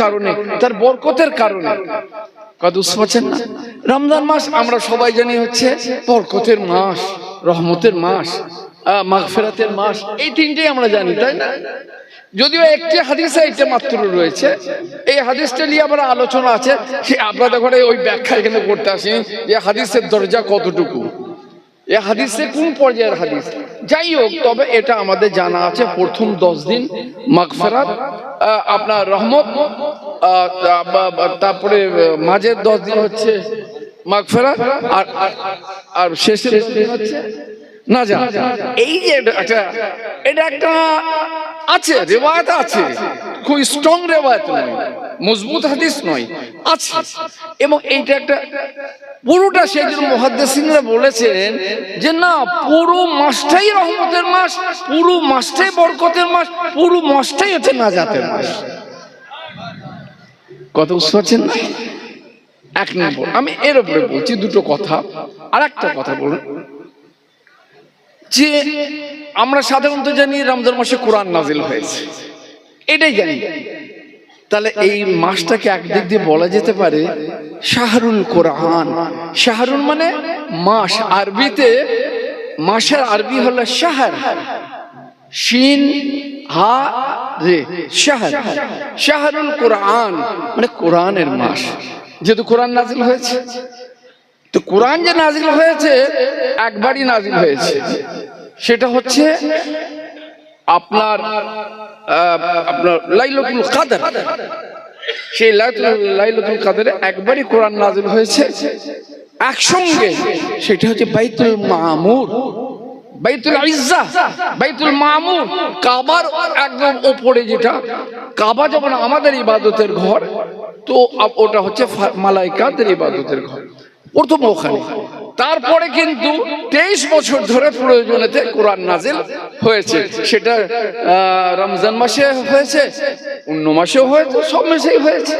কারণে, তার বরকতের কারণে। কথা বুঝতে রমজান মাস আমরা সবাই জানি হচ্ছে বরকতের মাস, রহমতের মাস মাগফিরাতের মাস। এই তিনটেই আমরা জানি, তাই না? যদিও একটি হাদিসে এটা মাত্র রয়েছে। এই হাদিসটা নিয়ে আবার আলোচনা আছে। সে আপনাদের ঘরে ওই ব্যাখ্যা এখানে করতে আসি যে হাদিসের দরজা কতটুকু। এ হাদিসে কোন পর্যায়ের হাদিস? যাই হোক তবে এটা আমাদের জানা আছে প্রথম দশ দিন মাগফেরাত আপনার রহমত তারপরে মাঝের দশ দিন হচ্ছে মাগফেরাত, আর, আর- শেষের হচ্ছে না যা এই যে একটা এটা একটা আছে, রেওয়ায়ত আছে, খুব স্ট্রং রেওয়ায়ত মজবুত হাদিস নয় আছে। এবং এইটা একটা পুরোটা সেই জন্য মহাদ্দেসিনরা বলেছেন যে না পুরো মাসটাই রহমতের মাস পুরো মাসটাই বরকতের মাস পুরো মাসটাই হচ্ছে না নাজাতের মাস। কত বুঝতে পারছেন না? এক নম্বর আমি এর উপরে বলছি দুটো কথা। আর একটা কথা বলুন। যে আমরা সাধারণত জানি রমজান মাসে কোরআন নাজিল হয়েছে। এটাই জানি। তাহলে এই মাসটাকে একদিক দিয়ে বলা যেতে পারে শাহরুল কোরআন। শাহরুল মানে মাস। আরবিতে মাসের আরবি হলো শাহর। শিন হা রে শাহর। শাহরুল কোরআন মানে কোরআনের মাস। যেহেতু কোরআন নাজিল হয়েছে তো কোরআন যে নাজিল হয়েছে একবারই নাজিল হয়েছে। সেটা হচ্ছে আপনার আপনার লাইলাতুল কাদর। সেই লাইলাতুল কাদরে একবারই কোরআন নাজিল হয়েছে। একসঙ্গে সেটা হচ্ছে বাইতুল মামুর। বাইতুল ইজ্জা, বাইতুল মামুর। কাবার একদম ওপরে যেটা। কাবা যখন আমাদের ইবাদতের ঘর, তো ওটা হচ্ছে মালাইকাদের ইবাদতের ঘর। প্রথম ওখানে। তারপরে কিন্তু তেইশ বছর ধরে প্রয়োজনেতে কোরআন নাজিল হয়েছে। সেটা রমজান মাসে হয়েছে, অন্য মাসেও হয়েছে, সব মাসেই হয়েছে।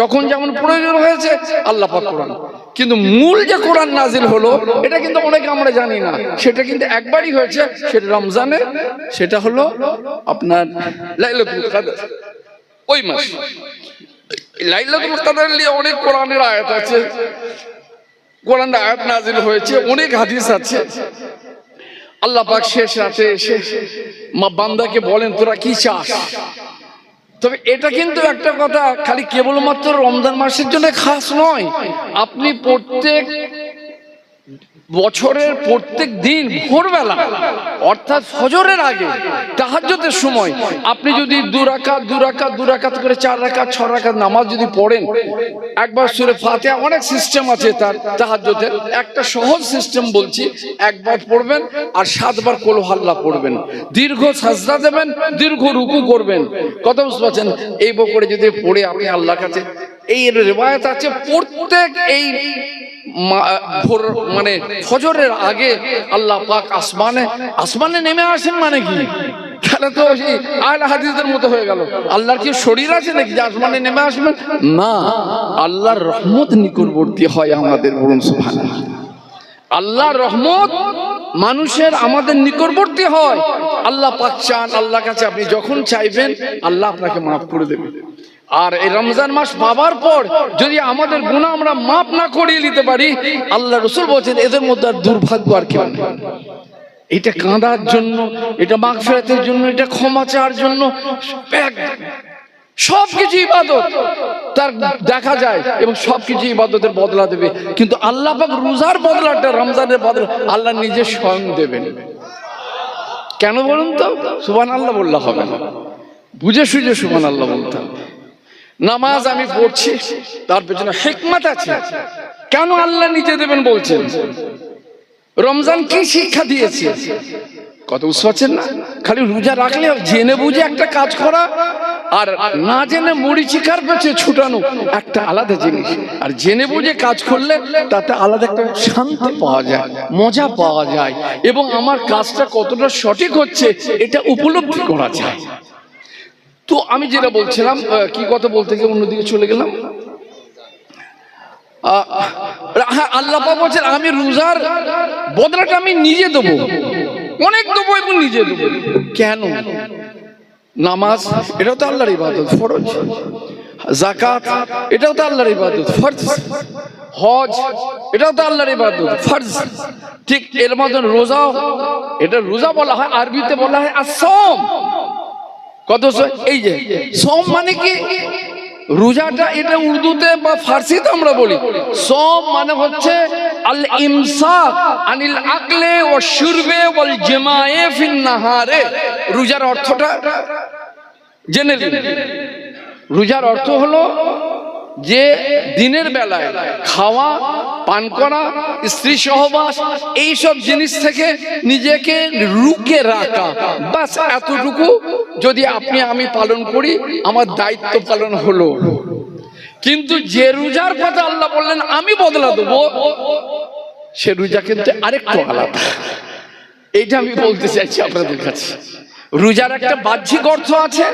যখন যেমন প্রয়োজন হয়েছে, আল্লাহ কোরআন। কিন্তু মূল যে কোরআন নাজিল হলো, এটা কিন্তু অনেকে আমরা জানি না। সেটা কিন্তু একবারই হয়েছে, সেটা রমজানে, সেটা হলো আপনার লাইলাতুল কাদর। ওই মাস। লাইলাতুল কাদর নিয়ে অনেক কোরআনের আয়াত আছে। কোরআন আয়াত নাজিল হয়েছে, অনেক হাদিস আছে। আল্লাহ পাক শেষ রাতে এসে মা বান্দাকে বলেন, তোরা কি চাস? তবে এটা কিন্তু একটা কথা, খালি কেবলমাত্র রমজান মাসের জন্য খাস নয়। আপনি প্রত্যেক বছরের প্রত্যেক দিন ভোরবেলা, অর্থাৎ ফজরের আগে, তাহাজ্জুদের সময়, আপনি যদি দুরাকাত দুরাকাত দুরাকাত করে চার রাকাত, ছ রাকাত নামাজ যদি পড়েন, একবার সুরে ফাতিহা, অনেক সিস্টেম আছে তার তাহাজ্জুদের। একটা সহজ সিস্টেম বলছি, একবার পড়বেন আর সাতবার কোলো হাল্লা পড়বেন। দীর্ঘ সাজদা দেবেন, দীর্ঘ রুকু করবেন। কত বুঝতে পারছেন? এই বকরে যদি পড়ে আপনি আল্লাহর কাছে, এই রেবায়ত আছে প্রত্যেক এই ভোর মানে ফজরের আগে আল্লাহ পাক আসমানে আসমানে নেমে আসেন মানে কি? তাহলে তো হাদিসদের মতো হয়ে গেল। আল্লাহর শরীর আছে নাকি নেমে আসবেন? না, আল্লাহর রহমত নিকটবর্তী হয় আমাদের রহমত মানুষের আমাদের নিকটবর্তী হয়। আল্লাহ পাক চান আল্লাহ কাছে আপনি যখন চাইবেন, আল্লাহ আপনাকে মাফ করে দেবে। আর এই রমজান মাস পাবার পর যদি আমাদের গুণা আমরা মাপ না করিয়ে নিতে পারি আল্লাহ রসুল বলছেন এদের মধ্যে আর দুর্ভাগ্য আর কেউ নেই। এটা কাঁদার জন্য এটা মাঘ ফেরাতের জন্য এটা ক্ষমা চাওয়ার জন্য সবকিছু ইবাদত। তার দেখা যায় এবং সবকিছু ইবাদতের বদলা দেবে। কিন্তু আল্লাহ পাক রোজার বদলাটা রমজানের বদলা আল্লাহ নিজে স্বয়ং দেবেন। কেন বলুন তো? সুবান আল্লাহ বললে হবে না। বুঝে সুঝে সুবান আল্লাহ বলতে হবে। নামাজ আমি পড়ছি, তার পেছনে হেকমত আছে। কেন আল্লাহ নিজে দেবেন বলছেন? রমজান কি শিক্ষা দিয়েছে? কত বুঝতে পারছেন না? খালি রোজা রাখলে জেনে বুঝে একটা কাজ করা, আর না জেনে মুড়ি চিকার পেছে ছুটানো একটা আলাদা জিনিস। আর জেনে বুঝে কাজ করলে তাতে আলাদা একটা শান্তি পাওয়া যায়, মজা পাওয়া যায়। এবং আমার কাজটা কতটা সঠিক হচ্ছে, এটা উপলব্ধি করা যায়। তো আমি যেটা বলছিলাম কি কথা বলতে গিয়ে অন্যদিকে চলে গেলাম? হ্যাঁ আল্লাহ বলছেন, আমি রোজার বদলাটা আমি নিজে দেবো। অনেক দেবো এবং নিজে দেবো। কেন? নামাজ, এটাও তো আল্লাহর ইবাদত, ফরজ। জাকাত এটাও তো আল্লাহর ইবাদত, ফরজ। হজ, এটাও তো আল্লাহর ইবাদত, ফরজ। ঠিক এর মতন রোজাও, এটা রোজা বলা হয়, আরবিতে বলা হয় আসম কত এই যে সোম মানে কি? রোজাটা এটা উর্দুতে বা ফার্সিতে আমরা বলি। সোম মানে হচ্ছে আল ইমসাক আনিল আকলে ও শুরবে ওয়াল জেমায়ে ফিন নাহারে। রোজার অর্থটা জেনে নিন। রোজার অর্থ হলো যে দিনের বেলায় খাওয়া, পান করা, স্ত্রী সহবাস, এইসব জিনিস থেকে নিজেকে রুকে রাখা। বাস এতটুকু যদি আপনি, আমি পালন করি, আমার দায়িত্ব পালন হলো। কিন্তু যে রোজার কথা আল্লাহ বললেন, আমি বদলা দেবো, সে রোজা কিন্তু আরেকটু আলাদা। এইটা আমি বলতে চাইছি আপনাদের কাছে। রোজার একটা বাহ্যিক অর্থ আছে।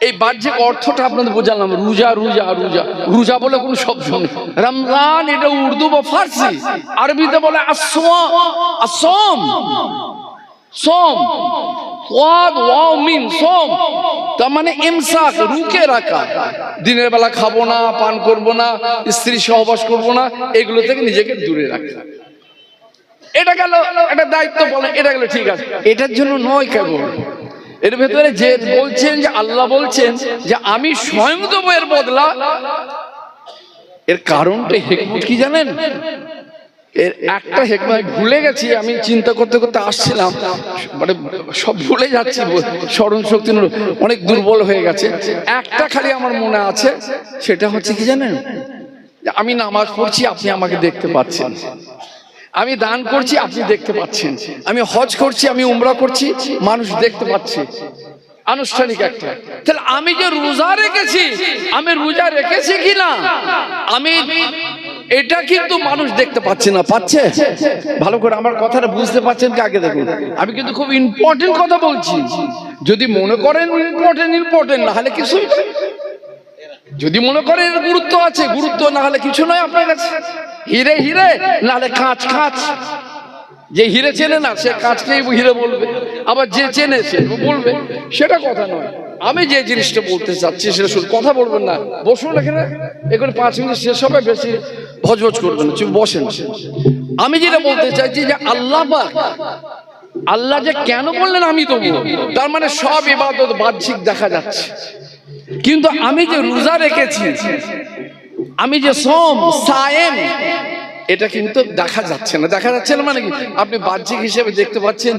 এই বাহ্যিক অর্থটা আপনাদের বোঝালাম, রোজা রোজা রোজা। রোজা বলে কোনো শব্দ নেই। রমজান এটা উর্দু বা ফার্সি। আরবিতে বলে আসম সোম। মিন সোম। তার মানে ইমসাক রুকে রাখা। দিনের বেলা খাব না, পান করব না, স্ত্রী সহবাস করব না, এগুলো থেকে নিজেকে দূরে রাখা। এটা গেল একটা দায়িত্ব বলে, এটা গেল ঠিক আছে। এটার জন্য নয় কেবল। এর ভেতরে যে বলছেন, যে আল্লাহ বলছেন, যে আমি স্বয়ং দেবো এর বদলা, এর কারণটা হেকমত কি জানেন? এর একটা হেকমত আমি ভুলে গেছি, আমি চিন্তা করতে করতে আসছিলাম মানে সব ভুলে যাচ্ছি, স্মরণ শক্তি অনেক দুর্বল হয়ে গেছে। একটা খালি আমার মনে আছে, সেটা হচ্ছে কি জানেন? আমি নামাজ পড়ছি, আপনি আমাকে দেখতে পাচ্ছেন। আমি দান করছি, আপনি দেখতে পাচ্ছেন। আমি হজ করছি, আমি উমরা করছি, মানুষ দেখতে পাচ্ছে। আনুষ্ঠানিক একটা। তাহলে আমি যে রোজা রেখেছি, আমি রোজা রেখেছি কি না? আমি এটা কিন্তু মানুষ দেখতে পাচ্ছে না, পাচ্ছে? ভালো করে আমার কথাটা বুঝতে পারছেন কি? আগে দেখুন। আমি কিন্তু খুব ইম্পর্টেন্ট কথা বলছি। যদি মনে করেন ইম্পর্টেন্ট ইম্পর্টেন্ট না হলে কিছুই না। যদি মনে করেন গুরুত্ব আছে, গুরুত্ব না হলে কিছু নয় আপনার কাছে। হিরে হিরে না হলে কাঁচ কাঁচ। যে হিরে চেনে না, সে কাঁচকেই হিরে বলবে। আবার যে চেনে, সে বলবে। সেটা কথা নয়। আমি যে জিনিসটা বলতে চাচ্ছি, সেটা শুধু কথা বলবেন না। বসুন এখানে। এখানে পাঁচ মিনিট শেষ হবে, বেশি ভজভজ করবেন বসেন। আমি যেটা বলতে চাইছি যে আল্লাহ আল্লাহ যে কেন বললেন আমি তবু তার মানে সব ইবাদত বাহ্যিক দেখা যাচ্ছে। কিন্তু আমি যে রোজা রেখেছি আমি যে সোম সায়েম এটা কিন্তু দেখা যাচ্ছে না। দেখা যাচ্ছে না মানে কি? আপনি বাহ্যিক হিসেবে দেখতে পাচ্ছেন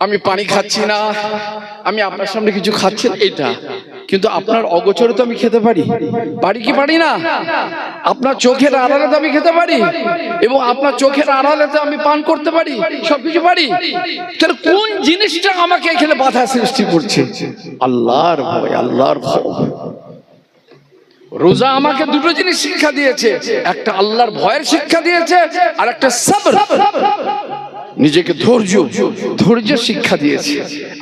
আমি পানি খাচ্ছি না আমি আপনার সামনে কিছু খাচ্ছি না, এটা। কিন্তু আপনার অগোচরে তো আমি খেতে পারি। পারি কি পারি না? আপনার চোখের আড়ালে তো আমি খেতে পারি। এবং আপনার চোখের আড়ালে তো আমি পান করতে পারি। সবকিছু পারি। তাহলে কোন জিনিসটা আমাকে এখানে বাধা সৃষ্টি করছে? আল্লাহর ভয় আল্লাহর ভয়। রোজা আমাকে দুটো জিনিস শিক্ষা দিয়েছে, একটা আল্লাহর ভয়ের শিক্ষা দিয়েছে আর একটা সবর। নিজেকে ধৈর্য ধৈর্য শিক্ষা দিয়েছে।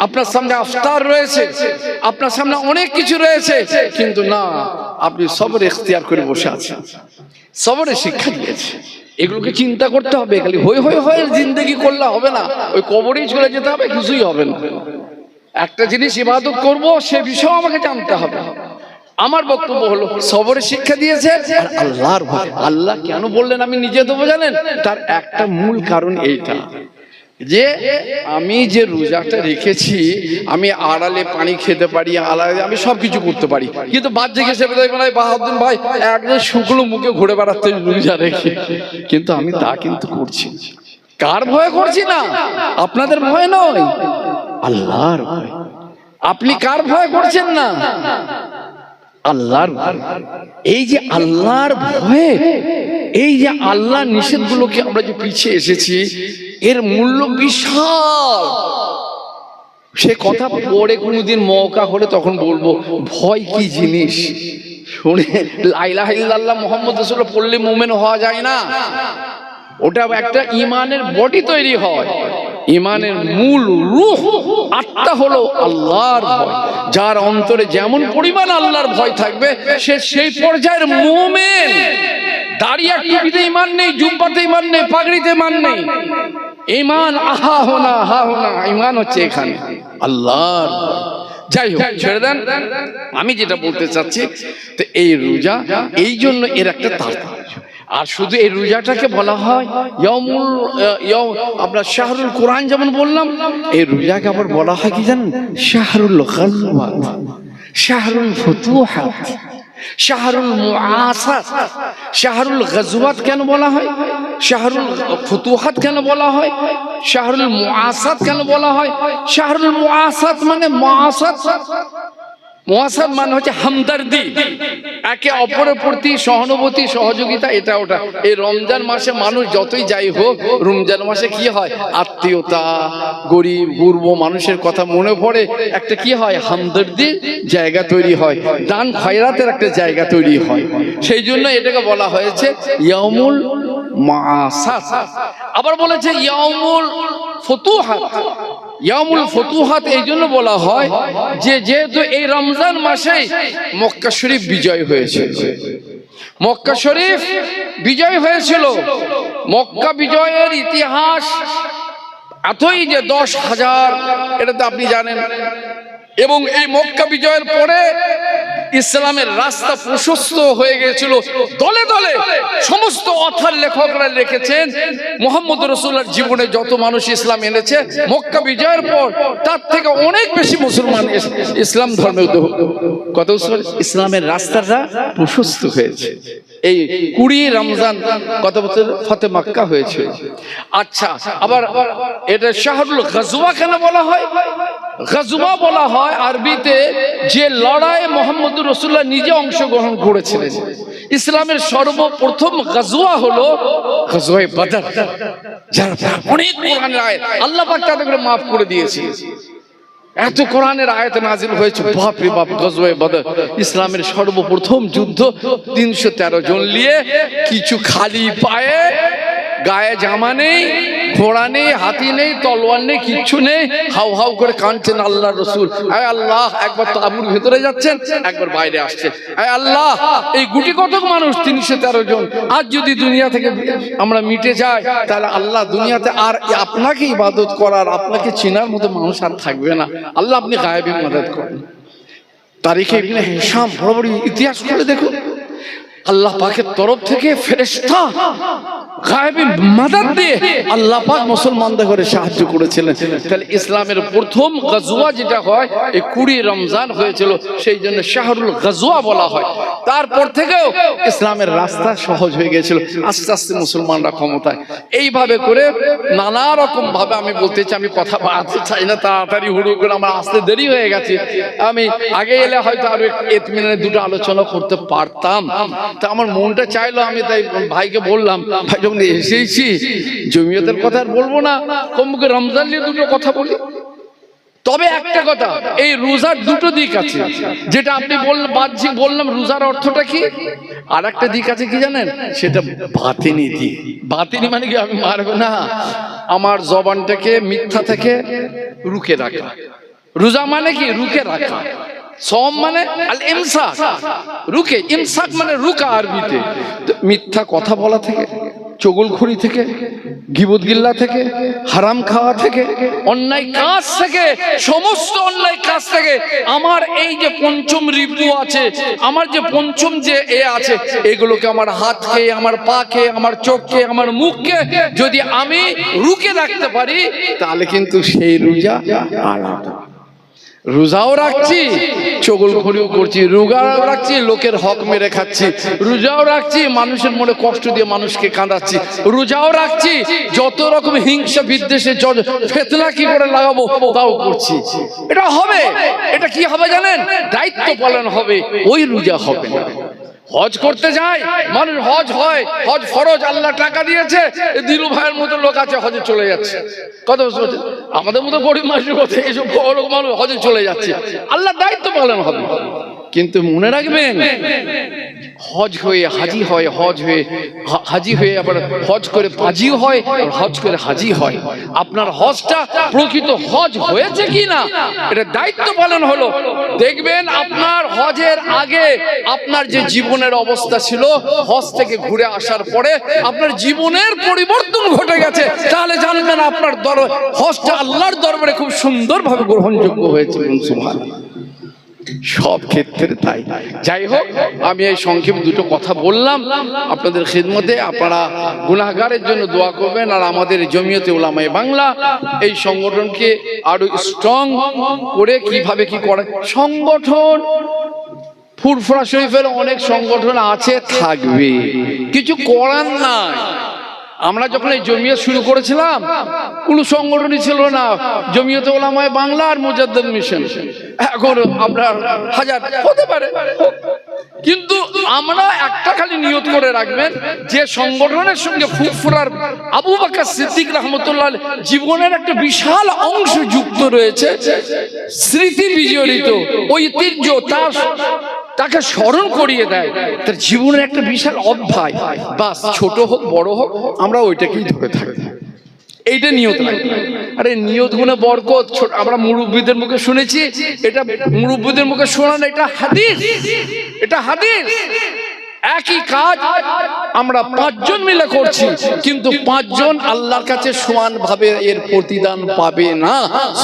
আপনার সামনে আফতার রয়েছে, আপনার সামনে অনেক কিছু রয়েছে, কিন্তু না, আপনি সবর এখতিয়ার করে বসে আছেন। সবরের শিক্ষা দিয়েছে। এগুলোকে চিন্তা করতে হবে, খালি হই হই হয়ে জিন্দগি করলে হবে না। ওই কবরেই চলে যেতে হবে, কিছুই হবে না। একটা জিনিস ইবাদত করব, সে বিষয় আমাকে জানতে হবে। আমার বক্তব্য হলো সবরের শিক্ষা দিয়েছে আল্লাহর ভয়। আল্লাহ কেন বললেন আমি নিজে দেবো জানেন? তার একটা মূল কারণ এইটা, যে আমি যে রোজাটা রেখেছি, আমি আড়ালে পানি খেতে পারি আড়ালে আমি সব কিছু করতে পারি। কিন্তু হিসেবে দেখবেন এই বাহাদুর ভাই একদম শুকনো মুখে ঘুরে বেড়াচ্ছে রোজা রেখে। কিন্তু আমি তা কিন্তু করছি কার ভয় করছি না? আপনাদের ভয় নয়। আল্লাহর ভয়। আপনি কার ভয় করছেন না? আল্লাহর এই যে আল্লাহর ভয়ে, এই যে আল্লাহ নিষেধগুলোকে আমরা যে পিছিয়ে এসেছি, এর মূল্য বিশাল। সে কথা পরে কোনোদিন মৌকা হলে তখন বলব, ভয় কি জিনিস? শুনে লাইলাহ মোহাম্মদ রসুল পড়লে মোমেন হওয়া যায় না। ওটা একটা ইমানের বডি তৈরি হয়। ইমানের মূল রুহ আত্মা হলো আল্লাহর ভয়। যার অন্তরে যেমন পরিমাণ আল্লাহর ভয় থাকবে, সে সেই পর্যায়ের মোমেন। দাঁড়িয়ে টুপিতে ইমান নেই, জুব্বাতে ইমান নেই, পাগড়িতে ইমান নেই। ইমান আহা হোনা আহা হোনা, ইমান হচ্ছে এখানে। আল্লাহর। যাই হোক, ছেড়ে দেন। আমি যেটা বলতে চাচ্ছি, তো এই রোজা, এই জন্য এর একটা তাৎপর্য আর শুধু এই রোজাটাকে বলা হয় ইয়মুল আপনার শাহরুল কোরআন যেমন বললাম, এই রোজাকে আবার বলা হয় কি জানেন? শাহরুল শাহরুল শাহরুল শাহরুল গাজওয়াত কেন বলা হয়? শাহরুল ফুতুহাত কেন বলা হয়? শাহরুল মুআসাত কেন বলা হয়? শাহরুল মুআসাত মানে মুআসাত। মুআসাত মানে হচ্ছে হামদর্দি। একে অপরের প্রতি সহানুভূতি, সহযোগিতা, এটা ওটা। এই রমজান মাসে মানুষ যতই যাই হোক, রমজান মাসে কি হয়? আত্মীয়তা, গরিব, গুরব মানুষের কথা মনে পড়ে, একটা কি হয়? হামদর্দির জায়গা তৈরি হয়। দান খয়রাতের একটা জায়গা তৈরি হয়। সেই জন্য এটাকে বলা হয়েছে ইয়ামুল মাসাস আবার বলেছে ইয়ামুল ফতুহাত। ইয়ামুল ফতুহাত এই জন্য বলা হয় যে যেহেতু এই রমজান মাসেই মক্কা শরীফ বিজয় হয়েছে মক্কা শরীফ বিজয় হয়েছিল। মক্কা বিজয়ের ইতিহাস এতই যে দশ হাজার এটা তো আপনি জানেন। এবং এই মক্কা বিজয়ের পরে ইসলামের রাস্তা প্রশস্ত হয়ে গেছিল দলে দলে সমস্ত অথার লেখকরা লিখেছেন, মোহাম্মদ রসুল্লার জীবনে যত মানুষ ইসলাম এনেছে, মক্কা বিজয়ের পর তার থেকে অনেক বেশি মুসলমান ইসলাম ধর্মে কত ইসলামের রাস্তাটা প্রশস্ত হয়েছে। এই কুড়ি রমজান কত বছর? ফতে মক্কা হয়েছে। আচ্ছা আবার এটা শাহরুল গজওয়া কেন বলা হয়? গজওয়া বলা হয় আরবিতে যে লড়াই মোহাম্মদ রসুল্লাহ নিজে অংশগ্রহণ করেছিলেন। ইসলামের সর্বপ্রথম গজওয়া হলো আয়াত আল্লাহ পাক তাদেরকে মাফ করে দিয়েছে। এত কোরআনের আয়াত নাজিল হয়েছে, বাপরে বাপ গজওয়ে বদর। ইসলামের সর্বপ্রথম যুদ্ধ তিনশো তেরো জন নিয়ে কিছু খালি পায়ে গায়ে জামা নেই, ঘোড়া নেই, হাতি নেই, তলোয়ার নেই, কিচ্ছু নেই। হাউ হাউ করে কাঁদছেন আল্লাহ রসুল। আয় আল্লাহ, একবার তাবুর ভেতরে যাচ্ছেন, একবার বাইরে আসছেন। আয় আল্লাহ, এই গুটি কতক মানুষ তিনশো তেরো জন। আজ যদি দুনিয়া থেকে আমরা মিটে যাই, তাহলে আল্লাহ দুনিয়াতে আর আপনাকে ইবাদত করার, আপনাকে চেনার মতো মানুষ আর থাকবে না। আল্লাহ আপনি গায়েবী মদত করেন। তারিখে ইবনে হিসাম বড় বড় ইতিহাস করে দেখুন। আল্লাহ পাকের তরফ থেকে করে সাহায্য করেছিলেন। তাহলে ইসলামের প্রথম যেটা হয় কুড়ি রমজান হয়েছিল, সেই জন্য শাহরুল বলা হয়। তারপর থেকেও ইসলামের রাস্তা সহজ হয়ে গেছিল, আস্তে আস্তে মুসলমানরা ক্ষমতায়। এইভাবে করে নানা রকম ভাবে আমি বলতে চাই, আমি কথা বাড়াতে চাই না, তাড়াতাড়ি হুড়ু করে আমার আসতে দেরি হয়ে গেছে। আমি আগে এলে হয়তো আরও এতমিনে দুটো আলোচনা করতে পারতাম। তা আমার মনটা চাইলো, আমি তাই ভাইকে বললাম, ভাই, যখন এসেছি, জমিয়তের কথা আর বলব না কমকে রমজান নিয়ে দুটো কথা বলি। তবে একটা কথা, এই রোজার দুটো দিক আছে। যেটা আপনি বললেন বাহ্যিক বললাম, রোজার অর্থটা কি? আর একটা দিক আছে কি জানেন? সেটা বাতিনি দিক। বাতিনি মানে কি আমি মারবো? না। আমার জবানটাকে মিথ্যা থেকে রুকে রাখা। রোজা মানে কি? রুকে রাখা। সম মানে আল ইমসাক। রুকে, ইমসাক মানে রুকা আরবিতে। মিথ্যা কথা বলা থেকে চগলখড়ি থেকে, গিবত গিল্লা থেকে, হারাম খাওয়া থেকে, অন্যায় কাজ থেকে, সমস্ত অন্যায় কাজ থেকে, আমার এই যে পঞ্চম রিপু আছে, আমার যে পঞ্চম যে এ আছে, এগুলোকে আমার হাত হাতকে, আমার পা পাকে, আমার চোখকে, আমার মুখকে যদি আমি রুকে রাখতে পারি, তাহলে কিন্তু সেই রোজা আলাদা। রোজাও রাখছি, চগল খড়িও করছি রোজাও রাখছি, লোকের হক মেরে খাচ্ছি, রোজাও রাখছি, মানুষের মনে কষ্ট দিয়ে মানুষকে কাঁদাচ্ছি, রোজাও রাখছি, যত রকম হিংসা বিদ্বেষে ফেতলা কি করে লাগাবো, তাও করছি। এটা হবে, এটা কি হবে জানেন? দায়িত্ব পালন হবে, ওই রোজা হবে হজ করতে যায়, মানুষ হজ হয়, হজ ফরজ, আল্লাহ টাকা দিয়েছে দিলু ভাইয়ের মতো লোক আছে, হজে চলে যাচ্ছে। কত আমাদের মতো গরিব মানুষের কথা এইসব বড় মানুষ হজে চলে যাচ্ছে। আল্লাহ দায়িত্ব পালন হবে। কিন্তু মনে রাখবেন হজ হয়ে হাজি হয় হজ হয়ে হাজি হয়ে আবার হজ করে হাজিও হয় হজ করে হাজি হয়। আপনার হজটা প্রকৃত হজ হয়েছে কি না এটা দায়িত্ব পালন হলো। দেখবেন আপনার হজের আগে আপনার যে জীবনের অবস্থা ছিল হজ থেকে ঘুরে আসার পরে আপনার জীবনের পরিবর্তন ঘটে গেছে। তাহলে জানবেন আপনার দর হজটা আল্লাহর দরবারে খুব সুন্দরভাবে গ্রহণযোগ্য হয়েছে সব ক্ষেত্রে তাই। যাই হোক, আমি এই সংক্ষেপ দুটো কথা বললাম। আপনাদের খিদমতে আপনারা গুনাহগারের জন্য দোয়া করবেন। আর আমাদের জমিয়তে ওলামায় বাংলা এই সংগঠনকে আরও স্ট্রং করে কীভাবে কি করে সংগঠন ফুরফুরা শরীফের অনেক সংগঠন আছে, থাকবে। কিছু করার নাই। আমরা যখন এই জমিয়ত শুরু করেছিলাম কোনো সংগঠনই ছিল না। জমিয়তে ওলামায় বাংলা আর মিশন। এখন আপনার হাজার, হতে পারে। কিন্তু আমরা একটা খালি নিয়ত করে রাখবেন, যে সংগঠনের সঙ্গে ফুরফুরার আবু বাকা সিদ্দিক রহমতুল্লাহ জীবনের একটা বিশাল অংশ যুক্ত রয়েছে স্মৃতি বিজড়িত, ঐতিহ্য, তার তাকে স্মরণ করিয়ে দেয়। তার জীবনের একটা বিশাল অধ্যায়। বাস, ছোট হোক, বড় হোক, আমরা ওইটাকেই ধরে থাকি। এইটা নিয়ত আরে, নিয়ত গুণে বরকত। ছোট আমরা মুরব্বীদের মুখে শুনেছি, এটা মুরব্বীদের মুখে শোনা না, এটা হাদিস। এটা হাদিস। একই কাজ আমরা পাঁচজন মিলে করছি, কিন্তু পাঁচজন আল্লাহর কাছে সমান ভাবে এর প্রতিদান পাবে না,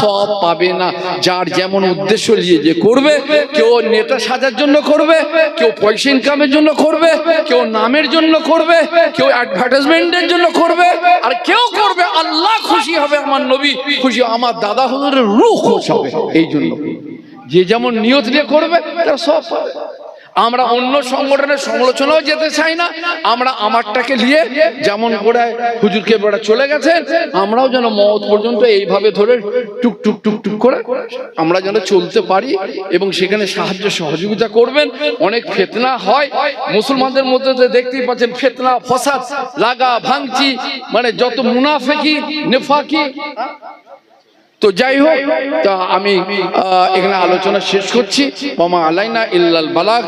সব পাবে না। যার যেমন উদ্দেশ্য নিয়ে যে করবে, কেউ নেতা সাজার জন্য করবে, কেউ পয়সা ইনকামের জন্য করবে, কেউ নামের জন্য করবে, কেউ অ্যাডভার্টাইজমেন্টের জন্য করবে, আর কেউ করবে, আল্লাহ খুশি হবে আমার নবী, খুশি আমার দাদা হুজুরের রূহ খুশি হবে, এই জন্য। যে যেমন নিয়ত নিয়ে করবে, তারা সব পাবে। আমরা অন্য সংগঠনের সমালোচনাও যেতে চাই না। আমরা আমারটাকে নিয়ে যেমন করে হুজুরকে বেড়া চলে গেছেন আমরাও যেন মত পর্যন্ত এইভাবে ধরে টুক টুক টুক টুক করে আমরা যেন চলতে পারি এবং সেখানে সাহায্য সহযোগিতা করবেন। অনেক ফেতনা হয়। মুসলমানদের মধ্যে দেখতেই পাচ্ছেন ফেতনা, ফসাদ, লাগা, ভাঙচি মানে যত মুনাফেকি, নেফাকি। তো যাই হোক, তা আমি এখানে আলোচনা শেষ করছি। মামা আলাইনা ইল্লাল বালাগ।